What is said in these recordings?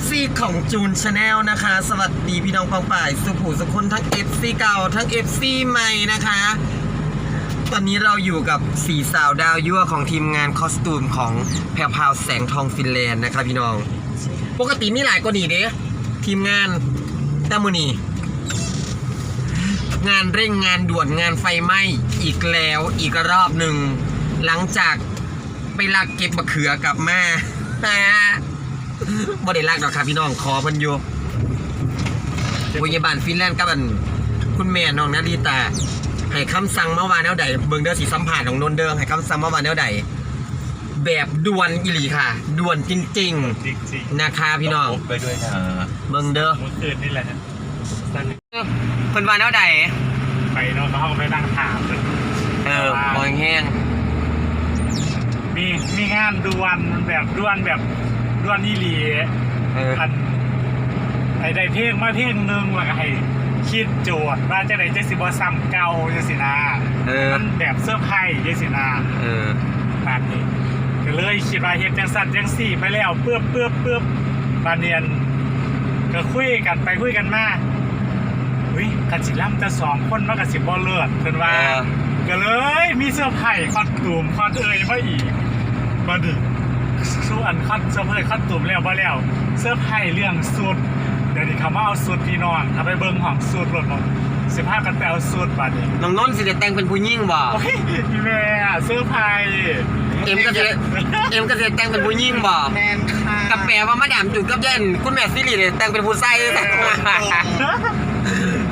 FC ของจูนชาแนลนะคะ สวัสดีพี่น้องปองป่าย สุผูสุคนทั้ง FC เก่าทั้ง FC ใหม่นะคะ ตอนนี้เราอยู่กับสีสาวดาวยั่วของทีมงานคอสตูมของแพรวพราวแสงทองฟินแลนด์นะคะพี่น้อง ปกติมีหลายกว่านี้เด้ทีมงานแต่มือนีงานเร่งงานด่วนงานไฟไหม้อีกแล้วอีกรอบหนึ่ง หลังจากไปลักเก็บมะเขือกลับมา บ่ได้ลักดอกครับพี่น้องขอเพิ่นอยู่พยาบาลฟินแลนด์กับอันคุณแม่น้องนาดีตาให้คำสั่งเมื่อวานแนวใดเบิ่งเด้อสีสัมผัสของนนท์เดิมให้คำสั่งเมื่อวานแนวใดแบบด่วนอีหลีค่ะด่วนจริง จริงๆ นะคะพี่น้องพกไปด้วยนะเบิ่งเด้อเมื่อคืนนี่แหละสั้นเพิ่นว่าแนวใดไปเนาะเขาก็ไปนั่งถามเลยเออบ่แห้งมีมีงานด่วนแบบด่วนแบบ ด่วนนี่หลีเอออันไอ้ได้เพลงมาเพลงหนึงแล้วก็ให้คิดโจทย์ว่าจะได้จะสิบ่ซ้ำเก่าจังสินะเออมันแบบเสื้อร์ไพ่จังสินะเออแบบนี้ก็เลยคิดว่าเฮ็ดจังสั่นจังสี่ไปแล้วเปื้อบเปื้อบเปื้อบบานเนียนก็คุยกันไปคุยกันมาอุ้ยกันสิล่ำจะสองคนมันกันสิบ่เลิศเพิ่นว่า เออ ก็เลยมีเสื้อร์ไผ่คอดตูมคอดเอ่ยมาอีกมาดึก สู้อันคอดเสื้อร์ไผ่คอดตูมแล้วบ่แล้วเสื้อร์ไผ่เรื่องสุด เดี๋ยวนี้เขามาเอาสุดพี่น้องถ้าไปเบิ่งห้องสุดรถบ่สิพากันไปเอาสุดบัดนี้น้องนนท์สิได้แต่งเป็นผู้หญิงบ่โอ้ยพี่แม่อะเสื้อร์ไผ่เอ็มก็สิเอ็มก็สิได้แต่งเป็นผู้หญิงบ่แมนค่ะกับแปลว่ามาดามจุดกับเย็นคุณแม่ซิริเลยแต่งเป็นผู้ใส่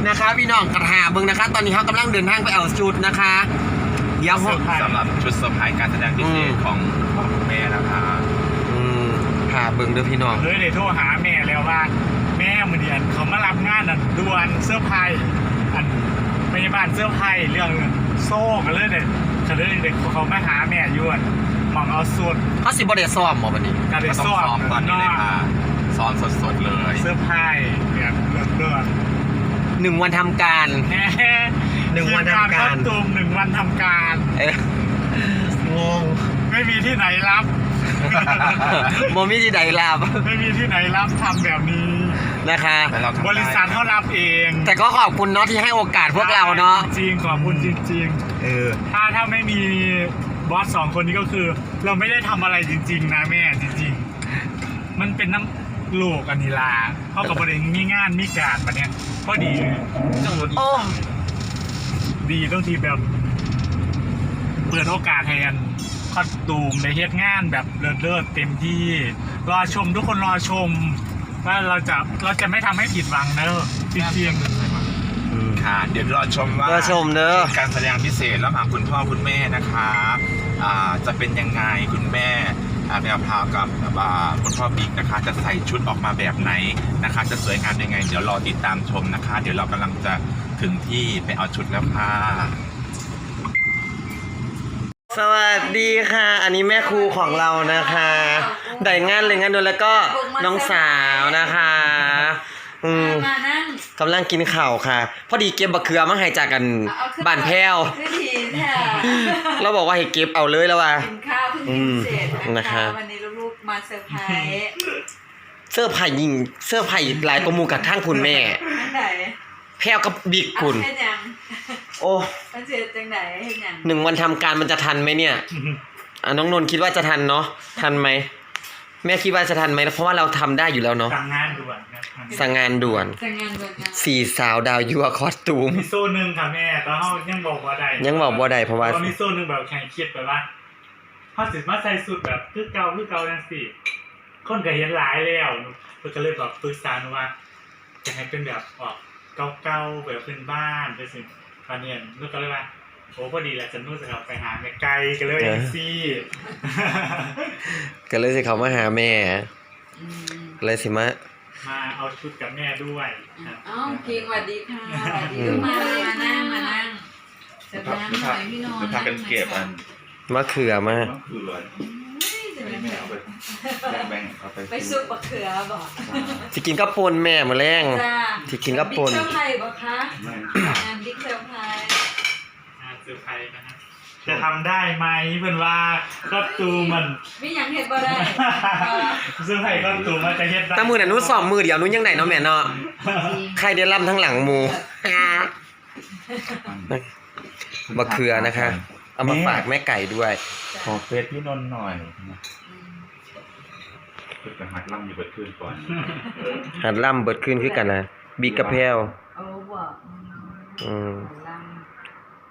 นะคะพี่น้องกระหาเบิ่งนะคะ ตอนนี้เขากำลังเดินทางไปเอาชุดนะคะเดี๋ยวเสื้อร์ไผ่สำหรับชุดเซอร์ไพรส์การแสดงพิเศษของของคุณแม่นะคะอืมหา เบิ่งเด้อพี่น้อง เลยเดี๋ยวโทรหาแม่แล้วว่า แม่มือเดียนเขามารับงานอันด่วนเสื้อร์ไผ่อันพยาบาลเสื้อร์ไผ่เรื่องโซ่กันเลยเด็ดเขาเลยเด็กเขามาหาแม่อยวนมองเอาสุด เขาสิบ่ได้ซ้อมบ่บัดนี้การได้ก็ต้องซ้อซ้อมมตอนนี้เลยค่ะซ้อมสดๆเลยเสื้อร์ไผ่แบบเลือดเลือดหนึ่งวันทำการแหม่หนึ่งวันทำการ ทีมนคอสตูมหนึ่งวันทำการ เอ๊ะงง ไม่มีที่ไหนรับ บ่มีที่ใดลาบไม่มีที่ไหนรับทำแบบนี้ นะคะ แต่เราทำได้ บริษัทเขารับเองแต่ก็ขอบคุณเนาะที่ให้โอกาสพวกเราเนาะ จริงขอบคุณจริง เออ ๆ ถ้าถ้าไม่มีบอสสองคนนี้ก็คือ เราไม่ได้ทำอะไรจริง ๆ นะแม่จริง ๆ มันเป็นน้ำโลกอันนีลาเข้ากับบริเวณมีงานมีการปะเนี่ยพอดีโอ้ดีต้องทีแบบ เปิดโอกาสให้กัน คอสตูมในเฮ็ดงานแบบเลิศๆเต็มที่รอชมทุกคนรอชม ว่าเราจะเราจะไม่ทำให้ผิดหวังเนอะจริงๆค่ะ เดี๋ยวรอชมว่ารอชมเด้อการแสดงพิเศษระหว่างคุณพ่อคุณแม่นะคะอ่าจะเป็นยังไงคุณแม่อ่าแมวพราวกับอ่าคุณพ่อบิ๊กนะคะ จะใส่ชุดออกมาแบบไหนนะคะ จะสวยงามยังไง เดี๋ยวรอติดตามชมนะคะ เดี๋ยวเรากำลังจะถึงที่ไปเอาชุดแล้วค่ะ สวัสดีค่ะ อันนี้แม่ครูของเรานะคะได้งานเลยงานโดนแล้วก็น้องสาวนะคะ อืมมานั่งกำลังกินข่าวค่ะ พอดีเก็บบักเขือมาให้จากกันเอาขึ้นบ้านแพ้วขึ้นทีแท้เราบอกว่าให้เก็บเอาเลยแล้วว่า กินข้าวเพิ่งกินเสร็จอืมนะนะคะ คะวันนี้ลูกๆมาเซอร์ไพรส์เสื้อไผ่ยิงเสื้อไผ่หลายกว่าหมูกับทั้งคุณแม่จังไหน แพ้วกับบิ๊กอะคุณ เฮ็ดยังโอ้มันเสร็จจังไหนเฮ็ดยังหนึ่งวันทำการมันจะทันไหมเนี่ยอะน้องนนท์คิดว่าจะทันเนาะทันไหมแม่คิดว่าจะทันไหมเพราะว่าเราทำได้อยู่แล้วเนาะสั่งงานด่วนนะครับสั่งงานด่วนจังงานเบิกงานสี่สาวดาวยัวคอสตูม มีโซ่หนึ่งค่ะแม่ตอนเขายังบอกว่าใดยังบอกบ่ได้เพราะว่ามีโซ่หนึ่งแบบแข่งคิดแบบว่าเขาสิมาใส่สุดแบบคือเก่าคือเก่าจังสิคนก็เห็นหลายแล้วเพื่อก็เลยแบบปรึกษาหนูว่าจะให้เป็นแบบออก เก่าๆแบบเป็นบ้านไปสิตอนเนี้ยนึกก็เลยว่าโอ้พอดีแหละจะนู่นจะกลับไปหาแม่ไกลกันเลยเออซี่ก็เลยสิเขามาหาแม่อืมก็เลยสิมามาเอาชุดกับแม่ด้วยครับเอ้าพิงสวัสดีค่ะสวัสดีลูกมาเลยมานั่งมานั่งเสร็จแล้วหน่อยพี่นอนจะพากันเก็บอันมะเขือมามะเขืออุ้ยจะเป็น แม่เอาไปแบ่งๆเอาไปไปซุปมะเขือบอกสิกินข้าวปนแม่มาแรงจ้าที่กินกับปนบิ๊กเซอร์ไพรส์บอกคะแม่งานบิ๊กเซอร์ไพรส์อ่าเซอร์ไพรส์นะฮะจะทำได้ไหมเพื่อนว่าก็ตูมมันไม่ยังเห็นบ่ได้เซอร์ไพรส์ก็ตูมมันจะเฮ็ดได้แตามือน่ะหนู้สอบมือเดียวหนู้ยังไหนเนาะแม่เนาะใครได้ล่ำทั้งหลังหมู มะเขือนะคะ เอามาฝากแม่ไก่ด้วย ขอเฟซพี่นนท์หน่อยเปิดกระหักล่ำอยู่เปิดคืนก่อน หัดล่ำเบิดขึ้นคือกันนะบีกระเพลเอาบ่อืมล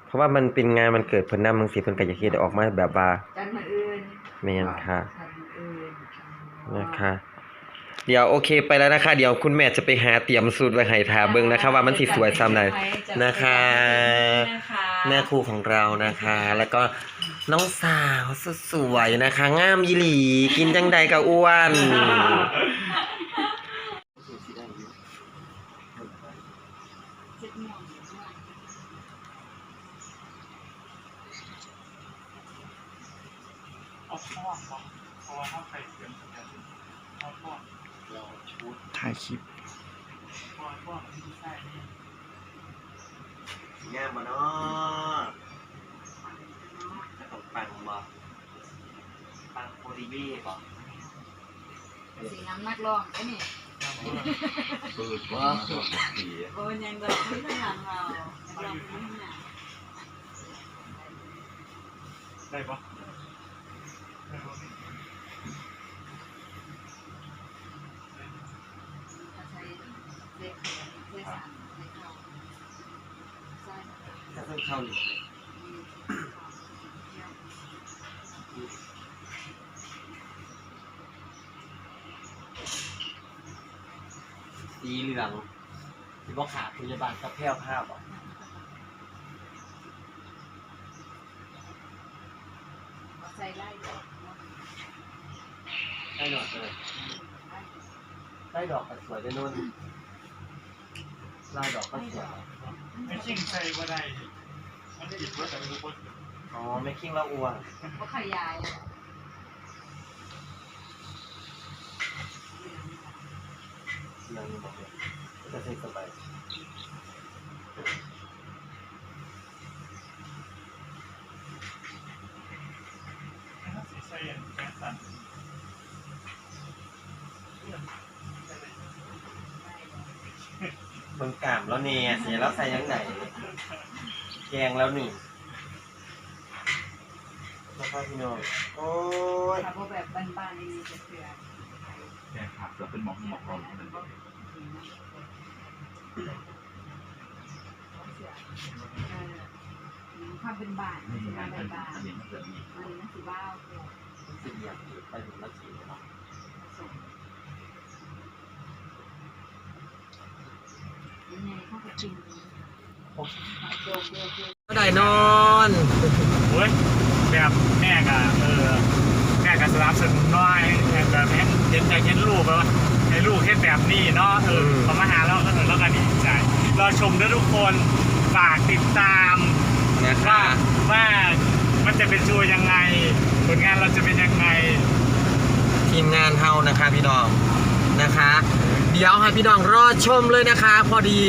เพราะว่ามันเป็นงานมันเกิดเพิ่นนำบางสิเพิ่นก็อยากเฮ็ดให้ออกมาแบบว่าำจันมาอื่นแม่นค่ะ จันมาอื่นนะคะ เดี๋ยวโอเคไปแล้วนะคะ เดี๋ยวคุณแม่จะไปหาเตรียมสูตรไว้ให้ทาเบิ่งนะคะ ว่ามันสิสวยซ้ำใด นะคะ นะคะ แม่ครูของเรานะคะ แล้วก็น้องสาวสดสวยนะคะงามยีหลีกินจังใดก็อ้วนถ่ายคลิป พ่อพ่อมันไม่ใช่นี่งามบ่เนาะจะต้องปังบ่ปังโพดีบี้บ่สีน้ำนักร้องไอ้นี่เปิดว่าดีโอ้ยยังดอกไม่ข้างหลังเราดอกไม่ข้างหลังได้ปะได้ปะ ใช้เลขเลขสามเลขเก้าใช่ ถ้า เพิ่งเข้านี่สีเหลืองที่บ่าขาดพยาบาลกับแพ้วภาพบ่ะใส่ไล่ดอกได้ดอกเลยได้ดอกก็สวยด้วยนุ่นลายดอกก็สวย ไม่ชิงใส่ก็ได้ อ๋อไม่คิงละอ้วนก็ขยายเหลืองนี่บอกเลยจะใส่สบายถ้าสีใส่อย่างแขนสั้นเบิ่งกามแล้วเนี่ยเสียแล้วใส่ยังไง แกงแล้วนี่นะครับพี่น้องโอ้ยถ้าพวกแบบบ้านๆนี่จะเกลือแค่ผักจะเป็นหมอกหมอกรองเท่าเองทำเป็นบาทนี่เป็นงาเป็นบาทอันนี้มันจะมีอันนี้มันสีบ้าโอเคสิบอย่างไปถึงละสี่เนาะยังไงเข้าไปกิน โอเคโอเคโอเคได้นอนโอ้ยแบบแม่กะเออแม่กะสลับสนุนน้อยแบบเห็นเห็นใจเห็นลูกแล้วให้ลูกเห็นแบบนี้เนาะเออพอมาหาเราก็เออเราก็ดีใจรอชมด้วยทุกคนฝากติดตามนะคะว่าว่ามันจะเป็นชูยังไง ผลงานเราจะเป็นยังไง ทีมงานเฮานะคะพี่น้องนะคะ เดี๋ยวให้พี่น้องรอชมเลยนะคะ พอดี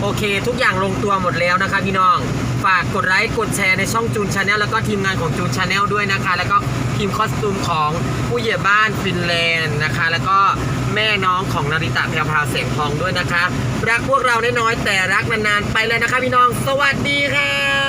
โอเค ทุกอย่างลงตัวหมดแล้วนะคะพี่น้อง ฝากกดไลค์กดแชร์ในช่องจูนชาแนลแล้วก็ทีมงานของจูนชาแนลด้วยนะคะ แล้วก็ทีมคอสตูมของผู้เหยียบบ้านฟินแลนด์นะคะ แล้วก็แม่น้องของนาริตะแพรวพราวเสียงทองด้วยนะคะ รักพวกเราน้อยแต่รักนานๆไปเลยนะคะพี่น้อง สวัสดีค่ะ